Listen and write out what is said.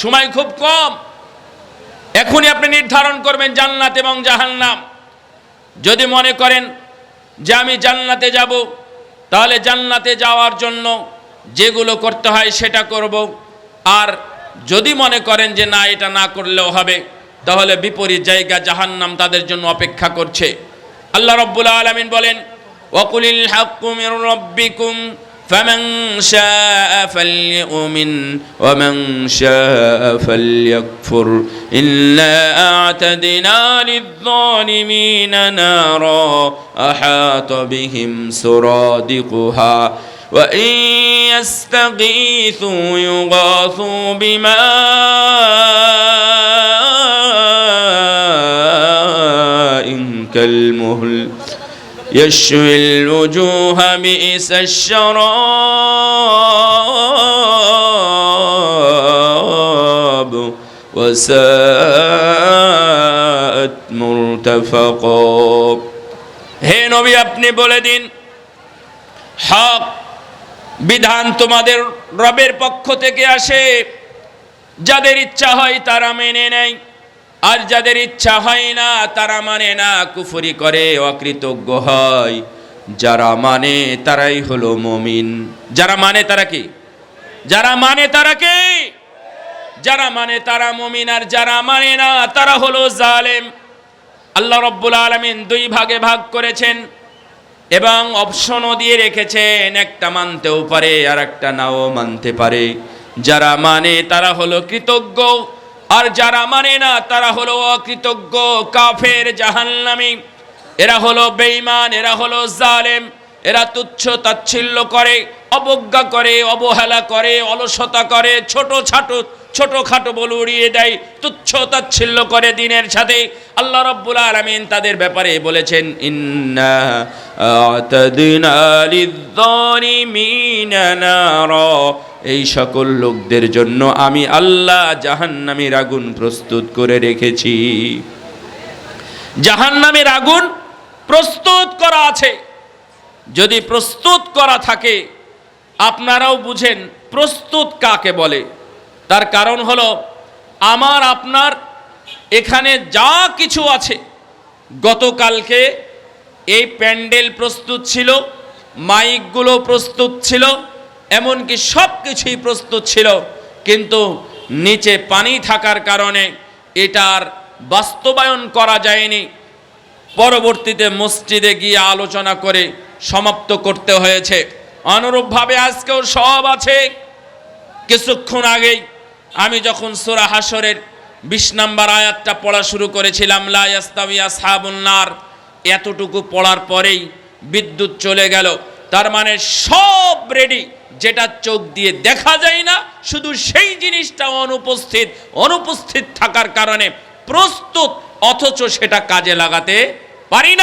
সময় খুব কম। এখনই আপনি নির্ধারণ করবেন জান্নাত এবং জাহান্নাম। যদি মনে করেন যে আমি জান্নাতে যাব, তাহলে জান্নাতে যাওয়ার জন্য যেগুলো করতে হয় সেটা করব। আর যদি মনে করেন যে না, এটা না করলেও হবে, তাহলে বিপরীত জায়গা জাহান্নাম তাদের জন্য অপেক্ষা করছে। আল্লাহ রব্বুল আলমিন বলেন ওকুলিল হাক্কু রব্বিকুম فمن شاء فليؤمن ومن شاء فليكفر إنا أعتدنا للظالمين نارا أحاط بهم سرادقها وإن يستغيثوا يغاثوا بماء كالمهل يشوي الوجوه بئس الشراب وساءت مرتفقا হে নবী আপনি বলে দিন হক বিধান তোমাদের রবের পক্ষ থেকে আসে যাদের ইচ্ছা হয় তারা মেনে নেয় আর যাদের ইচ্ছা হয় না, তারা মানে না, কুফরি করে, অকৃতজ্ঞ হয়। যারা মানে তারাই হলো মমিন। যারা মানে তারা কি? যারা মানে তারা কি? যারা মানে তারা মমিন, আর যারা মানে না, তারা হলো জালেম। আল্লাহ রব্বুল আলমিন দুই ভাগে ভাগ করেছেন এবং অপশনও দিয়ে রেখেছেন, একটা মানতেও পারে আর একটা নাও মানতে পারে। যারা মানে তারা হলো কৃতজ্ঞ। আর যারা মানে না, তারা হলো অকৃতজ্ঞ, কাফের, জাহান্নামী এরা হলো বেঈমান, এরা হলো জালেম এরা তুচ্ছ তাচ্ছিল্য করে, অবজ্ঞা করে, অবহেলা করে, অলসতা করে, ছোট ছাটো ছোটখাটো বল উড়িয়ে দেয়, তুচ্ছ তাচ্ছিল্য করে দিনের সাথে আল্লাহ রব্বুল আলমিন তাদের ব্যাপারে বলেছেন, ইন্না। এই সকল লোকদের জন্য আমি আল্লাহ জাহান্নামের আগুন প্রস্তুত করে রেখেছি। জাহান্নামের আগুন প্রস্তুত করা আছে। যদি প্রস্তুত করা থাকে, আপনারাও বুঝেন প্রস্তুত কাকে বলে। তার কারণ হলো, আমার, আপনার, এখানে যা কিছু আছে। গতকালকে এই প্যান্ডেল প্রস্তুত ছিল, মাইকগুলো প্রস্তুত ছিল এমনকি সব কিছুই প্রস্তুত ছিল, কিন্তু নিচে পানি থাকার কারণে এটার বাস্তবায়ন করা যায়নি। পরবর্তীতে মসজিদে গিয়ে আলোচনা করে সমাপ্ত করতে হয়েছে। অনুরূপভাবে আজকেও সব আছে। কিছুক্ষণ আগেই আমি যখন সোরা হাসরের বিশ নাম্বার আয়াতটা পড়া শুরু করেছিলাম লাস্তাবিয়া সাবুন্নার এতটুকু পড়ার পরেই বিদ্যুৎ চলে গেল। তার মানে সব রেডি যেটা চোখ দিয়ে দেখা যায় না, শুধু সেই জিনিসটা অনুপস্থিত অনুপস্থিত থাকার কারণে প্রস্তুত, অথচ সেটা কাজে লাগাতে পারি না।